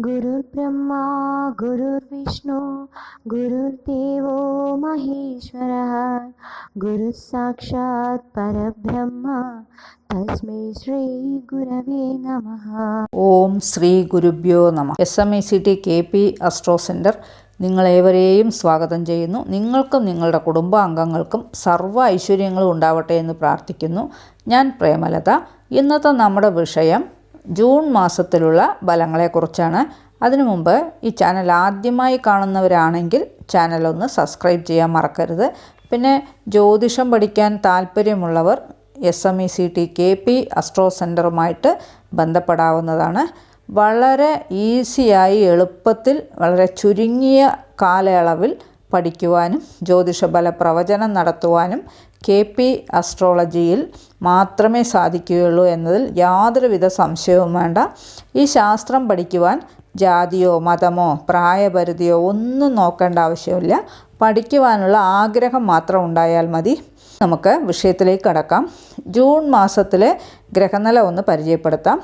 गुरुर्ब्रह्मा गुरुर्विष्णु गुरुर्देवो महेश्वरः गुरुः साक्षात् परब्रह्म तस्मै श्रीगुरवे नमः ഓം ശ്രീ ഗുരുഭ്യോ നമ S M E C T K P astro centre നിങ്ങളേവരെയും സ്വാഗതം ചെയ്യുന്നു നിങ്ങൾക്കും നിങ്ങളുടെ കുടുംബാംഗങ്ങൾക്കും സർവ്വ ഐശ്വര്യങ്ങളും ഉണ്ടാവട്ടെ എന്ന് പ്രാർത്ഥിക്കുന്നു ഞാൻ പ്രേമലത ഇന്നത്തെ നമ്മുടെ വിഷയം ജൂൺ മാസത്തിലുള്ള ഫലങ്ങളെക്കുറിച്ചാണ്. അതിനു മുമ്പ് ഈ ചാനൽ ആദ്യമായി കാണുന്നവരാണെങ്കിൽ ചാനൽ ഒന്ന് സബ്സ്ക്രൈബ് ചെയ്യാൻ മറക്കരുത്. പിന്നെ ജ്യോതിഷം പഠിക്കാൻ താല്പര്യമുള്ളവർ S M E C T K P astro സെന്ററുമായിട്ട് ബന്ധപ്പെടാവുന്നതാണ്. വളരെ ഈസിയായി എളുപ്പത്തിൽ വളരെ ചുരുങ്ങിയ കാലയളവിൽ പഠിക്കുവാനും ജ്യോതിഷബല പ്രവചനം നടത്തുവാനും കെ പി അസ്ട്രോളജിയിൽ മാത്രമേ സാധിക്കുകയുള്ളൂ എന്നതിൽ യാതൊരുവിധ സംശയവും വേണ്ട. ഈ ശാസ്ത്രം പഠിക്കുവാൻ ജാതിയോ മതമോ പ്രായപരിധിയോ ഒന്നും നോക്കേണ്ട ആവശ്യമില്ല. പഠിക്കുവാനുള്ള ആഗ്രഹം മാത്രം ഉണ്ടായാൽ മതി. നമുക്ക് വിഷയത്തിലേക്ക് കടക്കാം. ജൂൺ മാസത്തിലെ ഗ്രഹനില ഒന്ന് പരിചയപ്പെടുത്താം.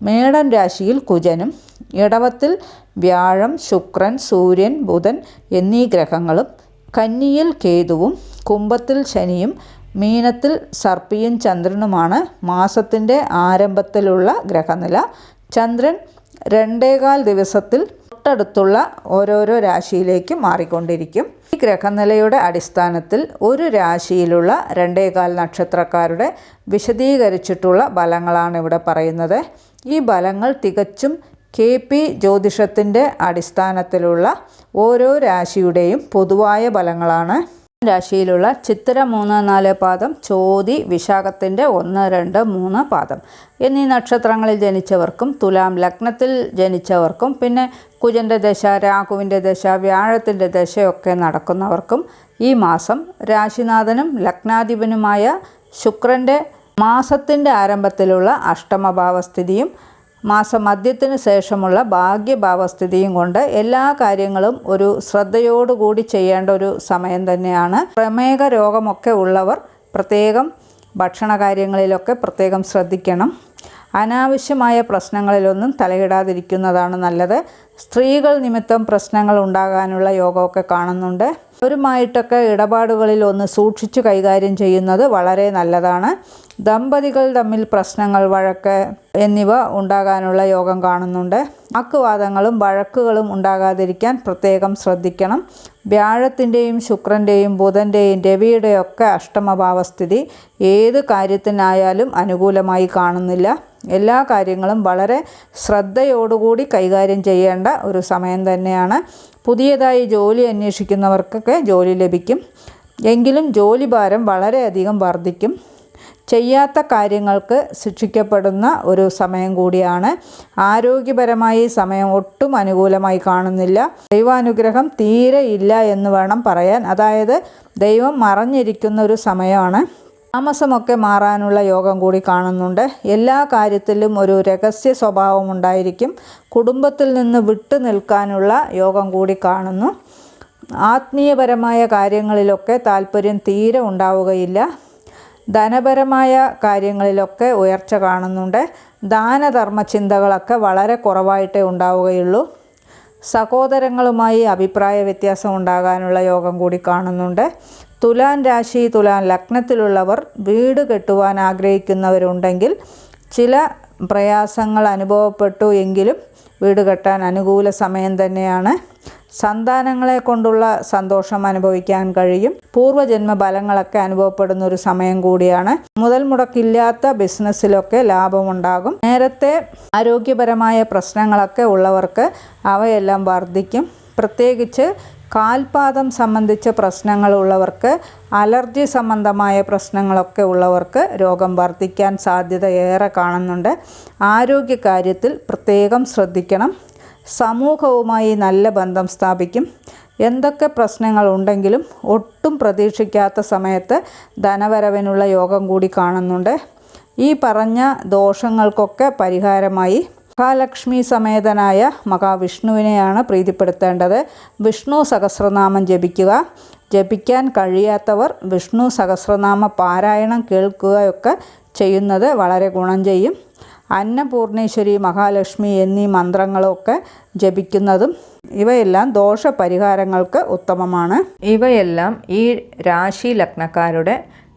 മേടൻ രാശിയിൽ കുജനും ഇടവത്തിൽ വ്യാഴം ശുക്രൻ സൂര്യൻ ബുധൻ എന്നീ ഗ്രഹങ്ങളും കന്നിയിൽ കേതുവും കുംഭത്തിൽ ശനിയും മീനത്തിൽ സർപ്പിയും ചന്ദ്രനുമാണ് മാസത്തിന്റെ ആരംഭത്തിലുള്ള ഗ്രഹനില. ചന്ദ്രൻ രണ്ടേകാൽ ദിവസത്തിൽ തൊട്ടടുത്തുള്ള ഓരോരോ രാശിയിലേക്ക് മാറിക്കൊണ്ടിരിക്കും. ഈ ഗ്രഹനിലയുടെ അടിസ്ഥാനത്തിൽ ഒരു രാശിയിലുള്ള രണ്ടേകാൽ നക്ഷത്രക്കാരുടെ വിശദീകരിച്ചിട്ടുള്ള ഫലങ്ങളാണ് ഇവിടെ പറയുന്നത്. ഈ ഫലങ്ങൾ തികച്ചും കെ പി ജ്യോതിഷത്തിന്റെ അടിസ്ഥാനത്തിലുള്ള ഓരോ രാശിയുടെയും പൊതുവായ ഫലങ്ങളാണ്. രാശിയിലുള്ള ചിത്ര മൂന്ന് നാല് പാദം ചോതി വിശാഖത്തിന്റെ ഒന്ന് രണ്ട് മൂന്ന് പാദം. എന്നീ നക്ഷത്രങ്ങളിൽ ജനിച്ചവർക്കും തുലാം ലഗ്നത്തിൽ ജനിച്ചവർക്കും പിന്നെ കുജന്റെ ദശ രാഹുവിന്റെ ദശ വ്യാഴത്തിന്റെ ദശയൊക്കെ നടക്കുന്നവർക്കും ഈ മാസം രാശിനാഥനും ലഗ്നാധിപനുമായ ശുക്രന്റെ മാസത്തിന്റെ ആരംഭത്തിലുള്ള അഷ്ടമഭാവസ്ഥിതിയും മാസമധ്യത്തിന് ശേഷമുള്ള ഭാഗ്യഭാവസ്ഥിതിയും കൊണ്ട് എല്ലാ കാര്യങ്ങളും ഒരു ശ്രദ്ധയോടുകൂടി ചെയ്യേണ്ട ഒരു സമയം തന്നെയാണ്. പ്രമേഹ രോഗമൊക്കെ ഉള്ളവർ പ്രത്യേകം ഭക്ഷണ കാര്യങ്ങളിലൊക്കെ പ്രത്യേകം ശ്രദ്ധിക്കണം. അനാവശ്യമായ പ്രശ്നങ്ങളിലൊന്നും തലയിടാതിരിക്കുന്നതാണ് നല്ലത്. സ്ത്രീകൾ നിമിത്തം പ്രശ്നങ്ങൾ ഉണ്ടാകാനുള്ള യോഗമൊക്കെ കാണുന്നുണ്ട്. അവരുമായിട്ടൊക്കെ ഇടപാടുകളിൽ ഒന്ന് സൂക്ഷിച്ചു കൈകാര്യം ചെയ്യുന്നത് വളരെ നല്ലതാണ്. ദമ്പതികൾ തമ്മിൽ പ്രശ്നങ്ങൾ വഴക്ക് എന്നിവ ഉണ്ടാകാനുള്ള യോഗം കാണുന്നുണ്ട്. വാക്കുവാദങ്ങളും വഴക്കുകളും ഉണ്ടാകാതിരിക്കാൻ പ്രത്യേകം ശ്രദ്ധിക്കണം. വ്യാഴത്തിന്റെയും ശുക്രന്റെയും ബുധന്റെയും രവിയുടെയൊക്കെ അഷ്ടമഭാവസ്ഥിതി ഏത് കാര്യത്തിനായാലും അനുകൂലമായി കാണുന്നില്ല. എല്ലാ കാര്യങ്ങളും വളരെ ശ്രദ്ധയോടുകൂടി കൈകാര്യം ചെയ്യേണ്ട ഒരു സമയം തന്നെയാണ്. പുതിയതായി ജോലി അന്വേഷിക്കുന്നവർക്കൊക്കെ ജോലി ലഭിക്കും. എങ്കിലും ജോലി ഭാരം വളരെയധികം വർദ്ധിക്കും. ചെയ്യാത്ത കാര്യങ്ങൾക്ക് ശിക്ഷിക്കപ്പെടുന്ന ഒരു സമയം കൂടിയാണ്. ആരോഗ്യപരമായി സമയം ഒട്ടും അനുകൂലമായി കാണുന്നില്ല. ദൈവാനുഗ്രഹം തീരെ ഇല്ല എന്ന് വേണം പറയാൻ. അതായത് ദൈവം മറഞ്ഞിരിക്കുന്ന ഒരു സമയമാണ്. താമസമൊക്കെ മാറാനുള്ള യോഗം കൂടി കാണുന്നുണ്ട്. എല്ലാ കാര്യത്തിലും ഒരു രഹസ്യ സ്വഭാവം ഉണ്ടായിരിക്കും. കുടുംബത്തിൽ നിന്ന് വിട്ടു നിൽക്കാനുള്ള യോഗം കൂടി കാണുന്നു. ആത്മീയപരമായ കാര്യങ്ങളിലൊക്കെ താല്പര്യം തീരെ ഉണ്ടാവുകയില്ല. ധനപരമായ കാര്യങ്ങളിലൊക്കെ ഉയർച്ച കാണുന്നുണ്ട്. ദാനധർമ്മ ചിന്തകളൊക്കെ വളരെ കുറവായിട്ടേ ഉണ്ടാവുകയുള്ളൂ. സഹോദരങ്ങളുമായി അഭിപ്രായ വ്യത്യാസം ഉണ്ടാകാനുള്ള യോഗം കൂടി കാണുന്നുണ്ട്. തുലാൻ രാശി തുലാൻ ലഗ്നത്തിലുള്ളവർ വീട് കെട്ടുവാൻ ആഗ്രഹിക്കുന്നവരുണ്ടെങ്കിൽ ചില പ്രയാസങ്ങൾ അനുഭവപ്പെട്ടു എങ്കിലും വീട് കെട്ടാൻ അനുകൂല സമയം തന്നെയാണ്. സന്താനങ്ങളെ കൊണ്ടുള്ള സന്തോഷം അനുഭവിക്കാൻ കഴിയും. പൂർവജന്മ ഫലങ്ങളൊക്കെ അനുഭവപ്പെടുന്ന ഒരു സമയം കൂടിയാണ്. മുതൽ മുടക്കില്ലാത്ത ബിസിനസ്സിലൊക്കെ ലാഭമുണ്ടാകും. നേരത്തെ ആരോഗ്യപരമായ പ്രശ്നങ്ങളൊക്കെ ഉള്ളവർക്ക് അവയെല്ലാം വർദ്ധിക്കും. പ്രത്യേകിച്ച് കാൽപാദം സംബന്ധിച്ച പ്രശ്നങ്ങളുള്ളവർക്ക് അലർജി സംബന്ധമായ പ്രശ്നങ്ങളൊക്കെ ഉള്ളവർക്ക് രോഗം വർദ്ധിക്കാൻ സാധ്യത ഏറെ കാണുന്നുണ്ട്. ആരോഗ്യകാര്യത്തിൽ പ്രത്യേകം ശ്രദ്ധിക്കണം. സമൂഹവുമായി നല്ല ബന്ധം സ്ഥാപിക്കും. എന്തൊക്കെ പ്രശ്നങ്ങളുണ്ടെങ്കിലും ഒട്ടും പ്രതീക്ഷിക്കാത്ത സമയത്ത് ധനവരവിനുള്ള യോഗം കൂടി കാണുന്നുണ്ട്. ഈ പറഞ്ഞ ദോഷങ്ങൾക്കൊക്കെ പരിഹാരമായി മഹാലക്ഷ്മി സമേതനായ മഹാവിഷ്ണുവിനെയാണ് പ്രീതിപ്പെടുത്തേണ്ടത്. വിഷ്ണു സഹസ്രനാമം ജപിക്കുക. ജപിക്കാൻ കഴിയാത്തവർ വിഷ്ണു സഹസ്രനാമ പാരായണം കേൾക്കുകയൊക്കെ ചെയ്യുന്നത് വളരെ ഗുണം ചെയ്യും. അന്നപൂർണേശ്വരി മഹാലക്ഷ്മി എന്നീ മന്ത്രങ്ങളൊക്കെ ജപിക്കുന്നതും ഇവയെല്ലാം ദോഷപരിഹാരങ്ങൾക്ക് ഉത്തമമാണ്. ഇവയെല്ലാം ഈ രാശി ലഗ്നക്കാരുടെ